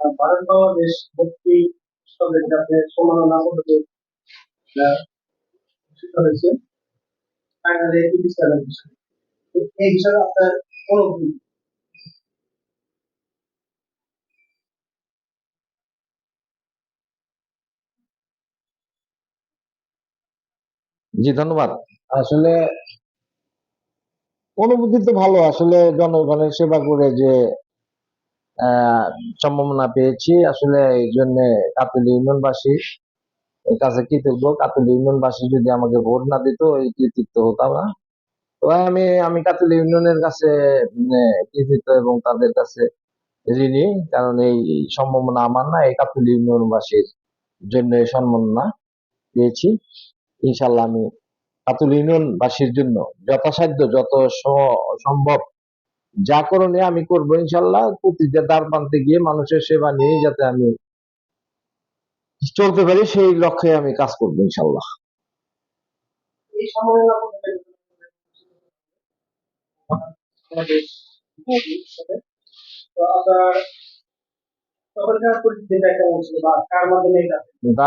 ভারত বাংলাদেশ ভর্তি সবের যাতে সম্মাননা পদ্ধতি আহ, হয়েছে। ফাইনালে একটি বিচারের বিষয়। তো এই বিষয়ে আপনার অনুভূতি জি ধন্যবাদ। আসলে অনুভূতি তো ভালো। আসলে জনগণের সেবা করে যে সম্ভাবনা পেয়েছি। আসলে এই জন্য কাতুল ইউনিয়নবাসী কাছে কৃতজ্ঞ। কাতুল ইউনিয়নবাসী যদি আমাকে ভোট না দিত এই কৃতিত্ব হতাম না। তো আমি আমি কাতুল ইউনিয়নের কাছে উম, কৃতিত্ব এবং তাদের কাছে ঋণী কারণ এই সম্ভাবনা আমার না এই কাতুল ইউনিয়নবাসীর জন্য এই সম্মাননা পেয়েছি। ইনশাল্লাহ আমি কাতুল ইউনিয়নবাসীর জন্য যথাসাধ্য যত সম্ভব যা করণীয় আমি করব ইনশাল্লাহ প্রতিটা দ্বার প্রান্তে গিয়ে মানুষের সেবা নিয়ে যাতে আমি চলতে পারি সেই লক্ষ্যে আমি কাজ করব ইনশাল্লাহ।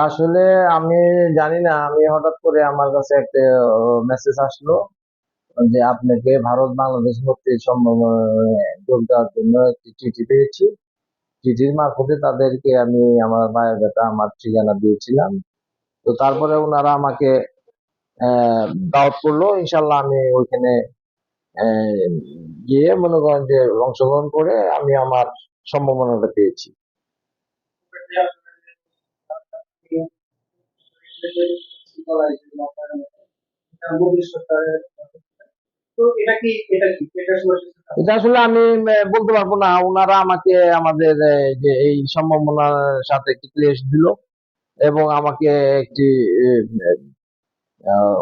আসলে আমি জানি না আমি হঠাৎ করে আমার কাছে একটা মেসেজ আসলো। যে আপনাকে ভারত বাংলাদেশ মধ্যে সম্ভব যোগ দেওয়ার জন্য একটি চিঠি পেয়েছি। চিঠির মারফতে তাদেরকে আমি আমার বায়োডাটা, আমার ঠিকানা দিয়েছিলাম। তো তারপরে ওনারা আমাকে দাওয়াত করল। ইনশাল্লাহ আমি ওইখানে গিয়ে মনে করেন যে অংশগ্রহণ করে আমি আমার সম্ভাবনাটা পেয়েছি। তো এটা আসলে আমি বলতে পারব না। ওনারা আমাকে আমাদের যে এই সম্ভাবনার সাথে একটি ক্লেশ দিল এবং আমাকে একটি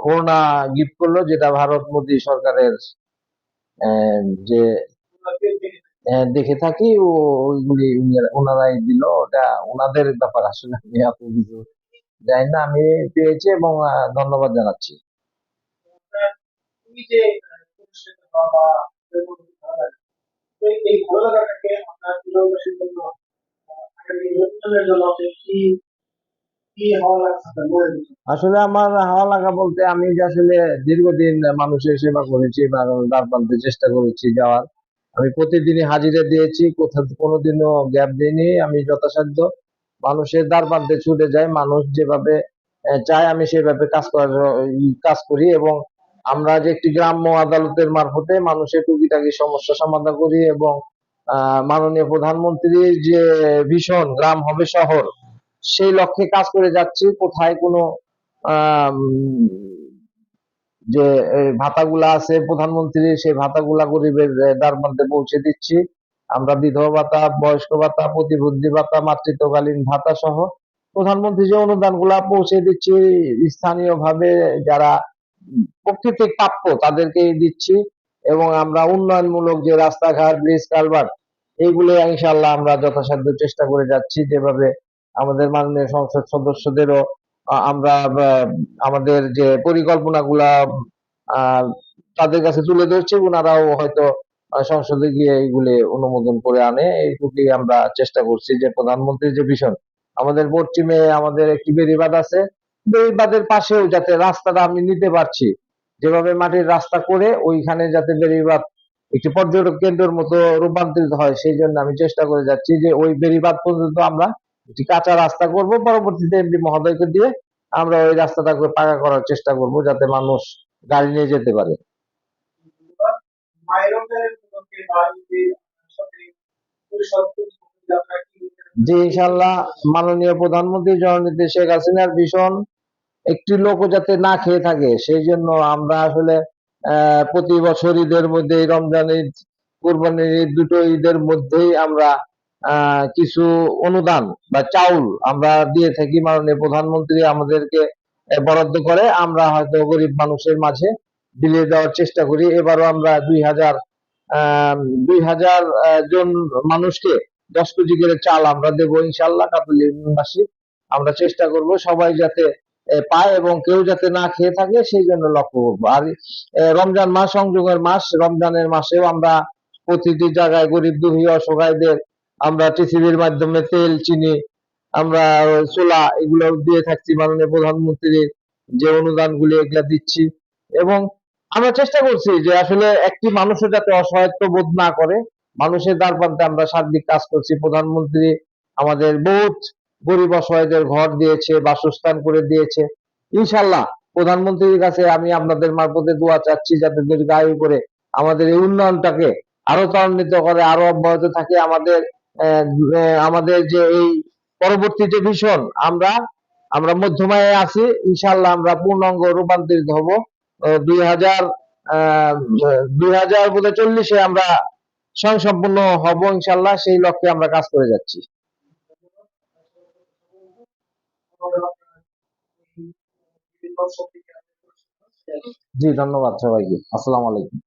ওড়না গিফট করল যেটা ভারত মোদী সরকারের যে দেখে থাকি ওইগুলি উনি- ওনারাই দিল। ওটা ওনাদের ব্যাপার আসলে আমি এত কিছু জানি না। আমি পেয়েছি এবং ধন্যবাদ জানাচ্ছি তুমি যে পুরস্কৃত হওয়া আসলে আমার হাওয়া লাগা বলতে আমি যে আসলে দীর্ঘদিন মানুষের সেবা করেছি বা দ্বার প্রান্তে চেষ্টা করেছি যাওয়ার। আমি প্রতিদিনই হাজিরা দিয়েছি, কোথাও কোনোদিনও গ্যাপ দিইনি। আমি যথাসাধ্য মানুষের দ্বার প্রান্তে ছুটে যাই। মানুষ যেভাবে চায় আমি সেভাবে কাজ করার কাজ করি এবং আমরা যে একটি গ্রাম্য আদালতের মারফতে মানুষের টুকিটাকি সমস্যা সমাধান করি এবং মাননীয় প্রধানমন্ত্রীর যে ভীষণ গ্রাম হবে শহর সেই লক্ষ্যে কাজ করে যাচ্ছি। কোথায় কোনো যে ভাতাগুলা আছে প্রধানমন্ত্রীর সেই ভাতাগুলা গরিবের আহ, দ্বার প্রান্তে পৌঁছে দিচ্ছি। আমরা বিধবা ভাতা বয়স্ক ভাতা প্রতিবন্ধী ভাতা মাতৃত্বকালীন ভাতা সহ প্রধানমন্ত্রী যে অনুদানগুলা পৌঁছে দিচ্ছি স্থানীয়ভাবে যারা প্রকৃতিক প্রাপ্য তাদেরকেই দিচ্ছি এবং আমরা উন্নয়নমূলক যে রাস্তাঘাট ব্রিজ কালভার্ট এইগুলো ইনশাল্লাহ আমরা যথাসাধ্য চেষ্টা করে যাচ্ছি। যেভাবে আমাদের মাননীয় সংসদ সদস্যদেরও আমরা আমাদের যে পরিকল্পনাগুলা তাদের কাছে তুলে ধরছি ওনারাও হয়তো সংসদে গিয়ে এইগুলি অনুমোদন করে আনে। এইটুকুই আমরা চেষ্টা করছি যে প্রধানমন্ত্রীর যে ভীষণ, আমাদের পশ্চিমে আমাদের একটি বেড়িবাঁধ আছে। বেড়িবাঁধের পাশেও যাতে রাস্তাটা আমি নিতে পারছি। যেভাবে মাটির রাস্তা করে ওইখানে যাতে বেড়িবাঁধ একটি পর্যটক কেন্দ্রের মতো রূপান্তরিত হয়, সেই জন্য আমি চেষ্টা করে যাচ্ছি যে ওই বেড়িবাঁধ পর্যন্ত আমরা একটি কাঁচা রাস্তা করব। পরবর্তীতে এমডি মহোদয়কে দিয়ে আমরা ওই রাস্তাটাকে পাকা করার চেষ্টা করব যাতে মানুষ গাড়ি নিয়ে যেতে পারে। মায়ের যে ইনশাল্লাহ মাননীয় প্রধানমন্ত্রী জননীতি শেখ হাসিনার ভীষণ একটি লোকও যাতে না খেয়ে থাকে, সেই জন্য আমরা আসলে প্রতি বছর ঈদের মধ্যে, রমজান ঈদ, কুরবানির ঈদ দুটো ঈদের মধ্যেই আমরা কিছু অনুদান বা চাউল আমরা দিয়ে থাকি। মাননীয় প্রধানমন্ত্রী আমাদেরকে বরাদ্দ করে। আমরা হয়তো গরিব মানুষের মাঝে বিলিয়ে দেওয়ার চেষ্টা করি। এবারও আমরা দুই হাজার দুই হাজার জন মানুষকে দশ কেজি করে চাল আমরা দেবো ইনশাল্লাহ ইউনিয়নবাসী আমরা চেষ্টা করব সবাই যাতে পায় এবং কেউ যাতে না খেয়ে থাকে, সেই জন্য লক্ষ্য করব। আর রমজান মাস, সংযোগের মাস, রমজানের মাসেও আমরা প্রতিটি জায়গায় গরিব, দুঃখী, অসহায়দের আমরা টিসিবির মাধ্যমে তেল, চিনি, আমরা চোলা এগুলো দিয়ে থাকছি মাননীয় প্রধানমন্ত্রীর যে অনুদানগুলি এগুলা দিচ্ছি। এবং আমরা চেষ্টা করছি যে আসলে একটি মানুষের যাতে অসহায়ত্ব বোধ না করে মানুষের দ্বার প্রান্তে আমরা সার্বিক কাজ করছি। প্রধানমন্ত্রী আমাদের বহুত গরিব অসহায়দের ঘর দিয়েছে, বাসস্থান করে দিয়েছে। ইনশাল্লাহ প্রধানমন্ত্রীর কাছে আমি আপনাদের মারফতে দোয়া চাচ্ছি যাতে দীর্ঘায়ু করে আমাদের এই উন্নয়নটাকে আরও ত্বরান্বিত করে, আরও অব্যাহত থাকে আমাদের আমাদের যে এই পরবর্তী যে ভীষণ আমরা আমরা মধ্যমায় আছি। ইনশাল্লাহ আমরা পূর্ণাঙ্গ রূপান্তরিত হব। দুই হাজার দুই হাজার বোধহয় চল্লিশে আমরা স্বয়ংসম্পূর্ণ হব ইনশাল্লাহ সেই লক্ষ্যে আমরা কাজ করে যাচ্ছি। জি ধন্যবাদ সবাইকে। আসসালাম আলাইকুম।